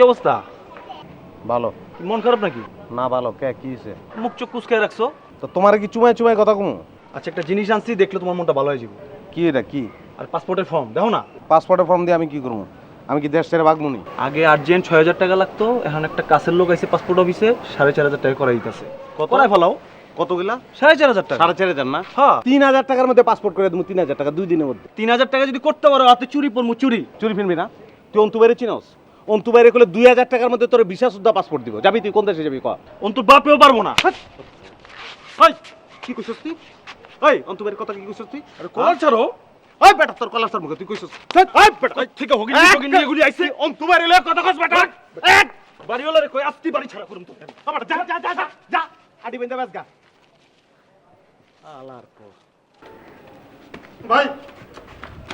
কি অবস্থা? ভালো। মন খারাপ নাকি? না ভালো। কে কি হয়েছে মুখ চোখ কুচকায় রাখছো? তো তোমার কি চুমাই চুমাই কথা কমু? আচ্ছা একটা জিনিস আনছি দেখলে তোমার মনটা ভালো হয়ে যাবে। কি এটা কি? আর পাসপোর্টের ফর্ম দেখো না? পাসপোর্টের ফর্ম দিয়ে আমি কি করব আমি কি দেশ ছেড়ে বাগমুনি আগে আর্জেন্ট ছয় হাজার টাকা লাগতো এখন একটা কাছের লোক আইছে পাসপোর্ট অফিসে সাড়ে চার হাজার টাকা করাই দিতেছে। কত? ফেলাও। কতগুলা? সাড়ে চার হাজার টাকা। সাড়ে চার হাজার না? হ্যাঁ। তিন হাজার টাকার মধ্যে পাসপোর্ট করে দেবো তিন হাজার টাকা দুই দিনের মধ্যে। তিন হাজার টাকা যদি করতে পারো হাতে চুরি পড়মু চুরি। চুরি ফিরবি না? তুই অন্তু বাইরে চিনস? অন্তু বাইরে করলে দুই হাজার টাকার মধ্যে তোর বিশা সুদ্ধা পাসপোর্ট দিব। যাবি তুই কোন দেশে যাবি কর অন্তর বাপেও পারব না। ওই কি কইছস তুই? ওই অন্তু বাইরের কথা কি কইছস তুই? আরে কল ছাড়ো। ওই বেটা তোর কলার তোর মুখে তুই কইছস? ওই বেটা। হগিন নিয়ে গুলি আইছে। অন্তু বাইরে লয়ে কথা কস বেটা। এক। বাড়িওয়ালা রে কই আস্তি বাড়ি ছাড়া করুম তো আবার যা যা যা যা যা। আডি বেন্দা বাস গা। আলার কো ভাই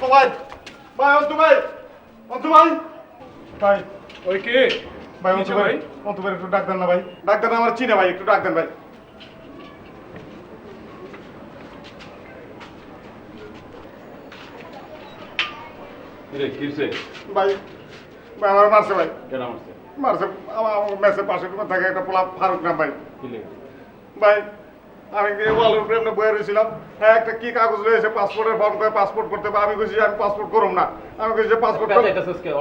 ও ভাই। ভাই অন্তু ভাই। অন্তু ভাই। ভাই ওই কে? ভাই অন্তু ভাই? অন্তু ভাই একটু ডাক দেন না ভাই। ডাক দেন আমার চিনে ভাই একটু ডাক দেন ভাই। কিরছে ভাই ভাই আমার মারছে ভাই। কেন মারছে? মারছে আমার মেসের পাশে থাকে? একটা পোলা ফারুক নাম ভাই। ভাই আমি ওয়ালের উপরে এমনি বয়ে রয়েছিলাম। হ্যাঁ একটা কি কাগজ রয়েছে? পাসপোর্টের ফর্ম করে পাসপোর্ট করতে হবে। আমি কইছি আমি পাসপোর্ট করুম না। আমি কইছি যে পাসপোর্ট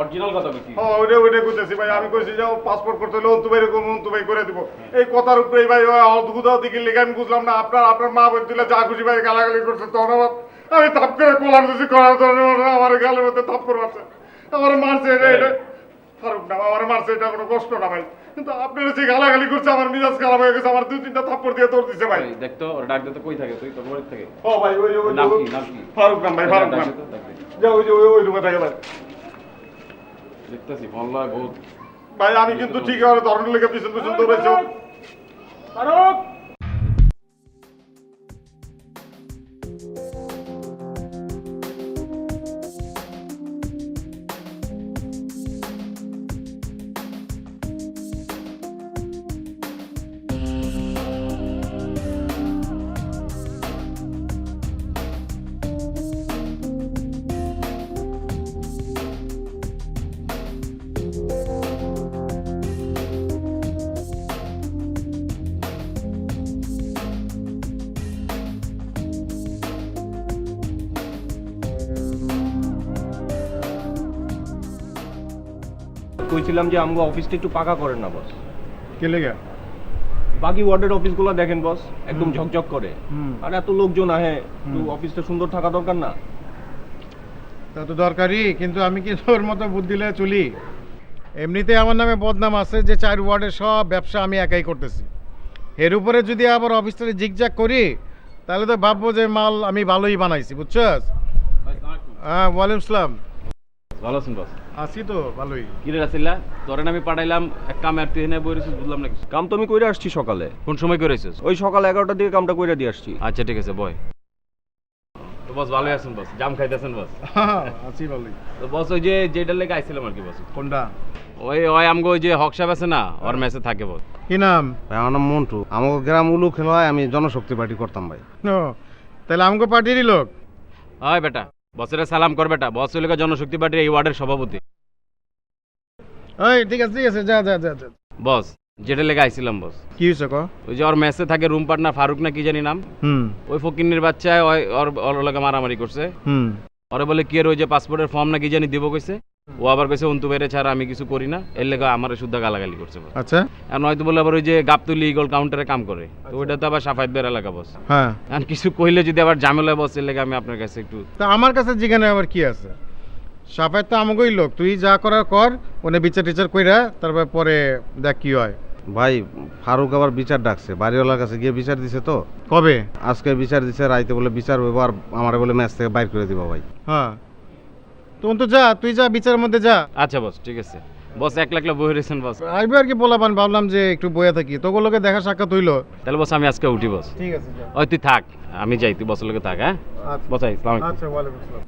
অরিজিনাল কথা কি ও ওইটা ওইটা করতেছি ভাই। আমি কইছি যে পাসপোর্ট করতে হলে অন্তু ভাই করব অন্তু ভাই করে দিব। এই কথার উপরে ভাই অদ্ভুতাও দিকে লেগে আমি বুঝলাম না। আপনার আপনার মা বলছিল যা খুশি ভাই গালাগালি করছে তখন আমার আমি থাপ করে কোলার দিছি করার ধরনের আমার গালের মধ্যে থাপ করে মারছে আমার মারছে এটা। আমার মারছে এটা কোনো কষ্ট না ভাই। কিন্তু আপনারা যে গালাগালি করছে আমার মিজাজ খারাপ হয়ে গেছে আমার দুই তিনটা থাপ্পড় দিয়ে তোর দিছে ভাই। দেখতো ওর ডাক দিতে কই থাকে? তুই তোর বাড়ি থাকে? ও ভাই ওই ওই নাম কি নাম কি? ফারুক নাম ভাই ফারুক নাম। যে ওই ওই ওই রুমে থাকে ভাই। দেখতেছি ভাল্লায় বহুত ভাই আমি কিন্তু ঠিক আছে ধরনের লেগে পিছন পিছন দৌড়াইছো ফারুক! কইছিলাম যে আমগো অফিসটা একটু পাকা করেন না বস কে লেগে? বাকি ওয়ার্ডের অফিসগুলো দেখেন বস একদম ঝকঝক করে। হুম। আর এত লোকজন আহে একটু অফিসটা সুন্দর থাকা দরকার না? তা তো দরকারি কিন্তু আমি কি তোর মতো বুদ্ধি দিলে চলি? এমনিতে আমার নামে বদনাম আছে যে চার ওয়ার্ডের সব ব্যবসা আমি একাই করতেছি। এর উপরে যদি আবার অফিসটারে জিগজাগ করি তাহলে তো ভাববো যে মাল আমি ভালোই বানাইছি বুঝছস? হ্যাঁ ওয়ালাইকুম আসসালাম ভালো আছেন বস আছি তো ভালোই। কি রে রাসিল্লা তোরেন আমি পাঠাইলাম এক কামে আর তুই এনে বুঝলাম না কিছু কাম তো আমি কইরা আসছি সকালে। কোন সময় করেছিস ওই সকাল এগারোটার দিকে কামটা কইরা দিয়ে আসছি। আচ্ছা ঠিক আছে বয়। তো বস ভালোই আছেন বস জাম খাইতেছেন বস আছি ভালোই। তো বস ওই যে যেটার লেগে আইছিলাম আর কি বস কোনটা? ওই ওই আমগো ওই যে হক সাহেব আছে না ওর মেসে থাকে বস কি নাম? ভাই আমার নাম মন্টু। আমাকে গ্রাম উলু খেলা হয় আমি জনশক্তি পার্টি করতাম ভাই। তাহলে আমাকে পার্টিরই লোক? হয় বেটা। বসের সালাম কর বেটা বস হইলে জনশক্তি পার্টির এই ওয়ার্ডের সভাপতি। ওই ঠিক আছে ঠিক আছে যা যা যা যা। বস যেটা লেগে আইছিলাম বস। কি হয়েছে ক? ওই যে ওর মেসে থাকে রুম পার্টনার ফারুক না কি জানি নাম? হুম। ওই ফকিন্নির বাচ্চায় ওই ওর ওর লগে মারামারি করছে। হুম। ওরে বলে কি এর ওই যে পাসপোর্টের ফর্ম না কি জানি দিব কইছে? ও আবার কইছে অন্তু বেড়ে ছাড়া আমি কিছু করি না। এর লেগে আমার শুদ্ধ গালাগালি করছে আচ্ছা। আর নয়তো বলে আবার ওই যে গাবতুলি ইগল কাউন্টারে কাম করে। তো ওইটা তো আবার সাফাইত বের এলাকা বস হ্যাঁ। আর কিছু কইলে যদি আবার ঝামেলা বস এর লেগে আমি আপনার কাছে একটু তা আমার কাছে জিজ্ঞাসা আবার কি আছে? সাফায় তো আমাকেই লোক তুই যা করার কর ওনে বিচার টিচার কইরা তারপর পরে দেখ কি হয়। ভাই ফারুক আবার বিচার ডাকছে বাড়িওয়ালার কাছে গিয়ে বিচার দিছে তো। কবে? আজকে বিচার দিছে রাইতে বলে বিচার হইব আর আমারে বলে ম্যাচ থেকে বাইর করে দিব ভাই। হ্যাঁ। তখন তো যা তুই যা বিচারের মধ্যে যা। আচ্ছা বস ঠিক আছে। বস এক লাখ বই রয়েছেন বস। আসবে আর কি বলাবান ভাবলাম যে একটু বইয়া থাকি। তোকে লোকে দেখা সাক্ষাৎ হইল। তাহলে বস আমি আজকে উঠি বস। ঠিক আছে ওই তুই থাক। আমি যাই তুই বসের লোকে থাক হ্যাঁ? বস বসাই আচ্ছা ওয়ালাইকুম আসসালাম।